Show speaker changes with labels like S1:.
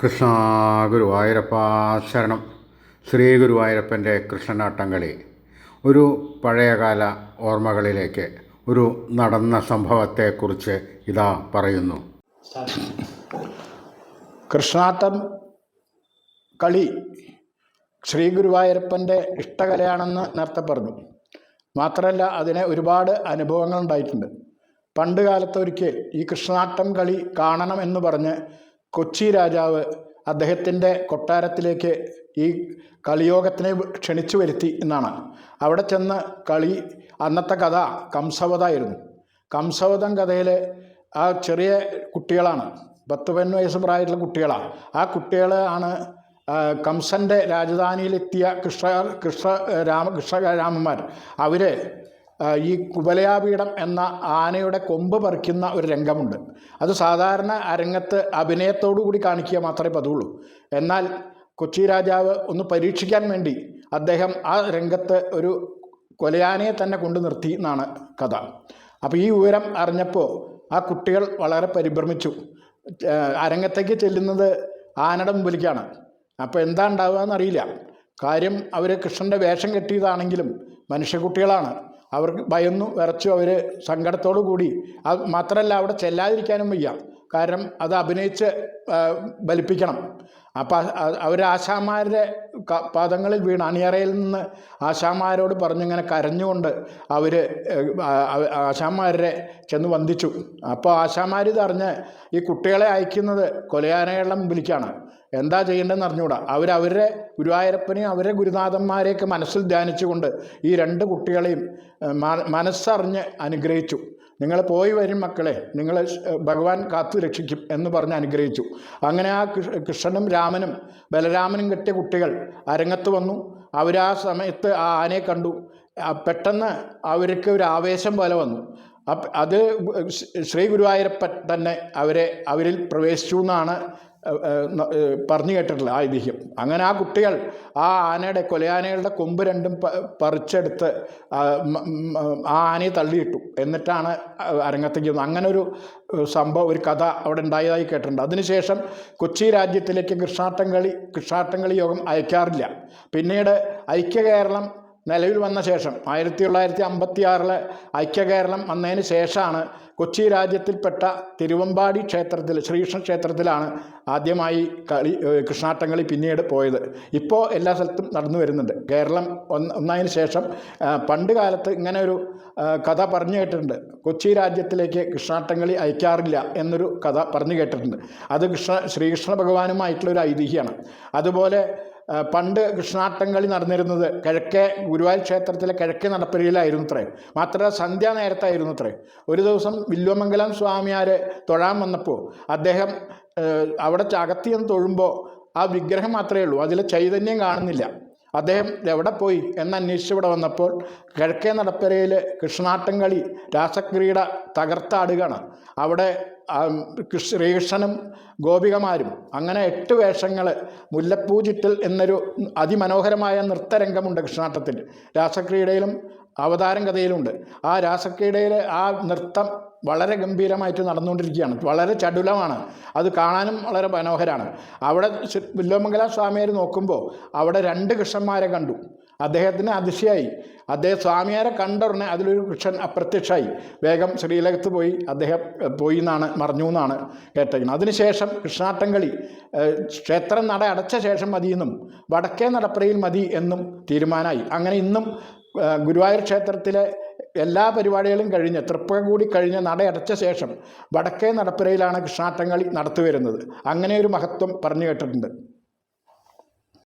S1: കൃഷ്ണ ഗുരുവായൂരപ്പ ശരണം. ശ്രീ ഗുരുവായൂരപ്പന്റെ കൃഷ്ണനാട്ടംകളി ഒരു പഴയകാല ഓർമ്മകളിലേക്ക് ഒരു നടന്ന സംഭവത്തെക്കുറിച്ച് ഇതാ പറയുന്നു.
S2: കൃഷ്ണാട്ടം കളി ശ്രീ ഗുരുവായൂരപ്പന്റെ ഇഷ്ടകലയാണെന്ന് നേരത്തെ പറഞ്ഞു മാത്രമല്ല അതിനെ ഒരുപാട് അനുഭവങ്ങൾ ഉണ്ടായിട്ടുണ്ട് പണ്ട് കാലത്തൊരിക്കൽ ഈ കൃഷ്ണാട്ടം കളി കാണണം എന്ന് പറഞ്ഞ് കൊച്ചി രാജാവ് അദ്ദേഹത്തിന്റെ കൊട്ടാരത്തിലേക്ക് ഈ കളിയോഗത്തിനെ ക്ഷണിച്ചു വരുത്തി എന്നാണ്. അവിടെ ചെന്ന് കളി അന്നത്തെ കഥ കംസവതായിരുന്നു കംസവതം കഥയിലെ ആ ചെറിയ കുട്ടികളാണ് പത്ത് പതിനൊന്ന് വയസ്സ് പ്രായത്തിലുള്ള കുട്ടികളാണ്. ആ കുട്ടികളെ ആണ് കംസന്റെ രാജധാനിയിലെത്തിയ കൃഷ്ണ കൃഷ്ണ രാമ കൃഷ്ണരാമന്മാർ അവർ ഈ കുബലയാപീഠം എന്ന ആനയുടെ കൊമ്പ് പറിക്കുന്ന ഒരു രംഗമുണ്ട്. അത് സാധാരണ അരങ്ങത്ത് അഭിനയത്തോടു കൂടി കാണിക്കുക മാത്രമേ പതിവുള്ളൂ എന്നാൽ കൊച്ചി രാജാവ് ഒന്ന് പരീക്ഷിക്കാൻ വേണ്ടി അദ്ദേഹം ആ രംഗത്ത് ഒരു കൊലയാനയെ തന്നെ കൊണ്ടു നിർത്തി എന്നാണ് കഥ. അപ്പോൾ ഈ വിവരം അറിഞ്ഞപ്പോൾ ആ കുട്ടികൾ വളരെ പരിഭ്രമിച്ചു. അരങ്ങത്തേക്ക് ചെല്ലുന്നത് ആനയുടെ മുമ്പിലേക്കാണ്. അപ്പോൾ എന്താ ഉണ്ടാവുക എന്നറിയില്ല. കാര്യം അവർ കൃഷ്ണന്റെ വേഷം കെട്ടിയതാണെങ്കിലും മനുഷ്യക്കുട്ടികളാണ്. അവർക്ക് ഭയന്നു വിറച്ചു. അവർ സങ്കടത്തോടു കൂടി. അത് മാത്രമല്ല അവിടെ ചെല്ലാതിരിക്കാനും വയ്യ. കാരണം അത് അഭിനയിച്ച് ബലിപ്പിക്കണം. അപ്പം ക- പാദങ്ങളിൽ വീണ് അണിയറയിൽ നിന്ന് ആശാമാരോട് പറഞ്ഞിങ്ങനെ കരഞ്ഞുകൊണ്ട് അവർ ആശാമാരെ ചെന്ന് വന്ദിച്ചു. അപ്പോൾ ആശാമാർ ഇതറിഞ്ഞ് ഈ കുട്ടികളെ അയക്കുന്നത് കൊലയാനകളുടെ മുമ്പിലേക്കാണ്. എന്താ ചെയ്യേണ്ടതെന്ന് അറിഞ്ഞുകൂടാ? അവരവരുടെ ഗുരുവായൂരപ്പനെയും അവരുടെ ഗുരുനാഥന്മാരെയൊക്കെ മനസ്സിൽ ധ്യാനിച്ചുകൊണ്ട് ഈ രണ്ട് കുട്ടികളെയും മനസ്സറിഞ്ഞ് അനുഗ്രഹിച്ചു. നിങ്ങൾ പോയി വരും മക്കളെ. നിങ്ങൾ ഭഗവാൻ കാത്തു രക്ഷിക്കും എന്ന് പറഞ്ഞ് അനുഗ്രഹിച്ചു. അങ്ങനെ ആ കൃഷ്ണനും രാമനും ബലരാമനും കെട്ടിയ കുട്ടികൾ അരങ്ങത്ത് വന്നു. അവരാ സമയത്ത് ആ ആനയെ കണ്ടു. പെട്ടെന്ന് അവർക്ക് ഒരു ആവേശം പോലെ വന്നു. അത് ശ്രീ ഗുരുവായൂരപ്പൻ തന്നെ അവരെ അവരിൽ പ്രവേശിച്ചു എന്നാണ് പറഞ്ഞു കേട്ടിട്ടില്ല ആ ഐതിഹ്യം. അങ്ങനെ ആ കുട്ടികൾ ആ ആനയുടെ കൊലയാനകളുടെ കൊമ്പ് രണ്ടും പറിച്ചെടുത്ത് ആ ആനയെ തള്ളിയിട്ടു. എന്നിട്ടാണ് അരങ്ങത്തേക്ക് അങ്ങനെ ഒരു സംഭവം ഒരു കഥ അവിടെ ഉണ്ടായതായി കേട്ടിട്ടുണ്ട്. അതിനുശേഷം കൊച്ചി രാജ്യത്തിലേക്ക് കൃഷ്ണാട്ടം കളി കൃഷ്ണാട്ടം കളി യോഗം അയക്കാറില്ല. പിന്നീട് ഐക്യ കേരളം നിലവിൽ വന്ന ശേഷം ആയിരത്തി തൊള്ളായിരത്തി അമ്പത്തി ആറിലെ ഐക്യകേരളം വന്നതിന് ശേഷമാണ് കൊച്ചി രാജ്യത്തിൽപ്പെട്ട തിരുവമ്പാടി ക്ഷേത്രത്തിൽ ശ്രീകൃഷ്ണ ക്ഷേത്രത്തിലാണ് ആദ്യമായി കളി കൃഷ്ണാട്ടം പിന്നീട് പോയത്. ഇപ്പോൾ എല്ലാ സ്ഥലത്തും നടന്നു വരുന്നുണ്ട്. കേരളം ഒന്ന് ഒന്നതിന് ശേഷം പണ്ട് കാലത്ത് ഇങ്ങനെ ഒരു കഥ പറഞ്ഞു കേട്ടിട്ടുണ്ട്. കൊച്ചി രാജ്യത്തിലേക്ക് കൃഷ്ണാട്ടം കളി അയക്കാറില്ല എന്നൊരു കഥ പറഞ്ഞു കേട്ടിട്ടുണ്ട്. അത് കൃഷ്ണ ശ്രീകൃഷ്ണ ഭഗവാനുമായിട്ടുള്ള ഒരു ഐതിഹ്യമാണ്. അതുപോലെ പണ്ട് കൃഷ്ണാട്ടം കളി നടന്നിരുന്നത് കിഴക്കേ ഗുരുവായൂർ ക്ഷേത്രത്തിലെ കിഴക്കേ നടപ്പരയിലായിരുന്നു അത്രേ മാത്രമല്ല സന്ധ്യാ നേരത്തായിരുന്നു അത്രേ ഒരു ദിവസം വില്വമംഗലം സ്വാമിയാരെ തൊഴാൻ വന്നപ്പോൾ അദ്ദേഹം അവിടെ ചകത്തിയെന്ന് തൊഴുമ്പോൾ ആ വിഗ്രഹം മാത്രമേ ഉള്ളൂ. അതിലെ ചൈതന്യം കാണുന്നില്ല. അദ്ദേഹം എവിടെ പോയി എന്നന്വേഷിച്ച് ഇവിടെ വന്നപ്പോൾ കിഴക്കേ നടപ്പരയിൽ കൃഷ്ണാട്ടം കളി രാസക്രീഡ തകർത്താടുകയാണ്. അവിടെ കൃഷ് ശ്രീകൃഷ്ണനും ഗോപികമാരും അങ്ങനെ എട്ട് വേഷങ്ങൾ മുല്ലപ്പൂചിട്ടിൽ എന്നൊരു അതിമനോഹരമായ നൃത്തരംഗമുണ്ട് കൃഷ്ണാട്ടത്തിൽ. രാസക്രീഡയിലും അവതാരം കഥയിലുണ്ട് ആ രാസക്രീഡയിലെ ആ നൃത്തം വളരെ ഗംഭീരമായിട്ട് നടന്നുകൊണ്ടിരിക്കുകയാണ്. വളരെ ചടുലമാണ്. അത് കാണാനും വളരെ മനോഹരമാണ്. അവിടെ വില്ലോമംഗല സ്വാമിയർ നോക്കുമ്പോൾ അവിടെ രണ്ട് കൃഷ്ണന്മാരെ കണ്ടു. അദ്ദേഹത്തിന് അതിശയായി. അദ്ദേഹം സ്വാമിയാരെ കണ്ട ഉടനെ അതിലൊരു കൃഷ്ണൻ അപ്രത്യക്ഷമായി വേഗം ശ്രീലകത്ത് പോയി. അദ്ദേഹം പോയി എന്നാണ് മറിഞ്ഞു എന്നാണ് കേട്ടിരിക്കുന്നത് അതിനുശേഷം കൃഷ്ണാട്ടം കളി ക്ഷേത്രം നട അടച്ച ശേഷം മതിയെന്നും വടക്കേ നടപ്പറയിൽ മതി എന്നും തീരുമാനമായി. അങ്ങനെ ഇന്നും ഗുരുവായൂർ ക്ഷേത്രത്തിലെ എല്ലാ പരിപാടികളും കഴിഞ്ഞ് തൃപ്പക കൂടി കഴിഞ്ഞ് നട അടച്ച ശേഷം വടക്കേ നടപ്പുരയിലാണ് കൃഷ്ണാട്ടം കളി നടത്തി വരുന്നത് അങ്ങനെ ഒരു മഹത്വം പറഞ്ഞു കേട്ടിട്ടുണ്ട്.